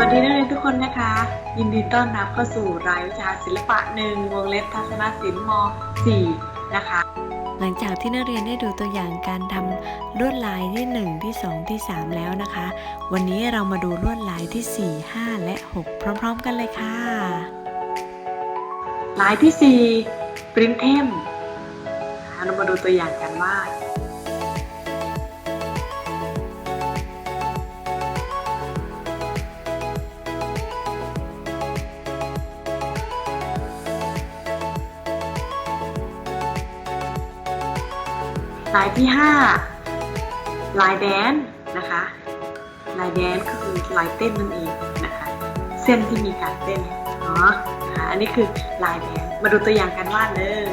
วัสดีนักเรียนทุกคนนะคะ ยินดีต้อนรับเข้าสู่รายวิชาศิลปะหนึ่งวงเล็บทัศนศิลป์ม .4 นะคะ หลังจากที่นักเรียนได้ดูตัวอย่างการทำลวดลายที่ 1 ที่ 2 ที่ 3 แล้วนะคะ วันนี้เรามาดูลวดลายที่ 4 5 และ 6 พร้อม ๆ กันเลยค่ะ ลายที่ 4 ปริ้นเทมเรามาดูตัวอย่างกันว่า ลายที่ 5 ลายแดนนะคะ ลายแดนก็คือลายเต้นนั่นเองนะคะ เส้นที่มีการเต้นเนาะนะคะอันนี้คือลายแดนมาดูตัวอย่างการวาดเลย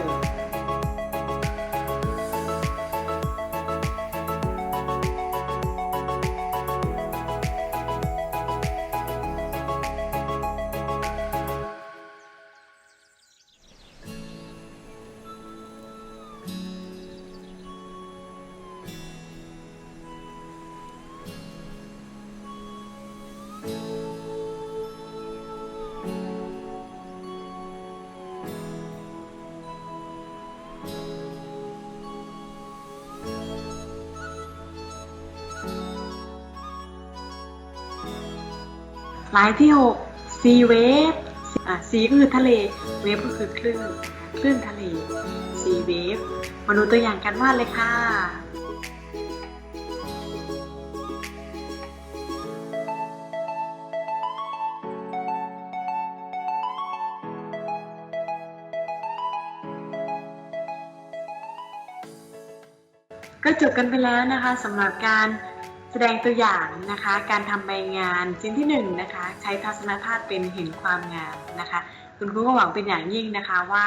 ลายที่6 sea wave อะ sea ก็คือทะเล wave ก็คือคลื่น คลื่นทะเล sea wave มาดูตัวอย่างกันวาดเลยค่ะก็จบกันไปแล้วนะคะสำหรับการ แสดงตัวอย่างนะคะการทำใบงานชิ้นที่หนึ่งนะคะใช้ทัศนคติเป็นเห็นความงามนะคะ คุณครูก็หวังเป็นอย่างยิ่งนะคะว่า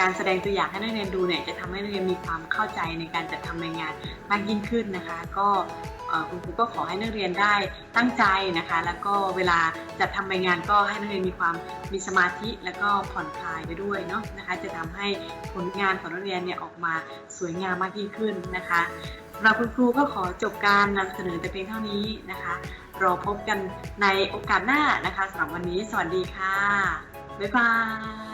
การแสดงตัวอย่างให้นักเรียนดูเนี่ยจะทำให้นักเรียนมีความเข้าใจในการจัดทำใบงานมากยิ่งขึ้นนะคะ ก็คุณครูก็ขอให้นักเรียนได้ตั้งใจนะคะ แล้วก็เวลาจัดทำใบงานก็ให้นักเรียนมีความมีสมาธิแล้วก็ผ่อนคลายไปด้วยเนาะนะคะ จะทำให้ผลงานของนักเรียนเนี่ยออกมาสวยงามมากยิ่งขึ้นนะคะ เราคุณครูก็ขอจบการนำเสนอแต่เพียงเท่านี้นะคะรอพบกันในโอกาสหน้านะคะสำหรับวันนี้ สวัสดีค่ะ บ๊ายบาย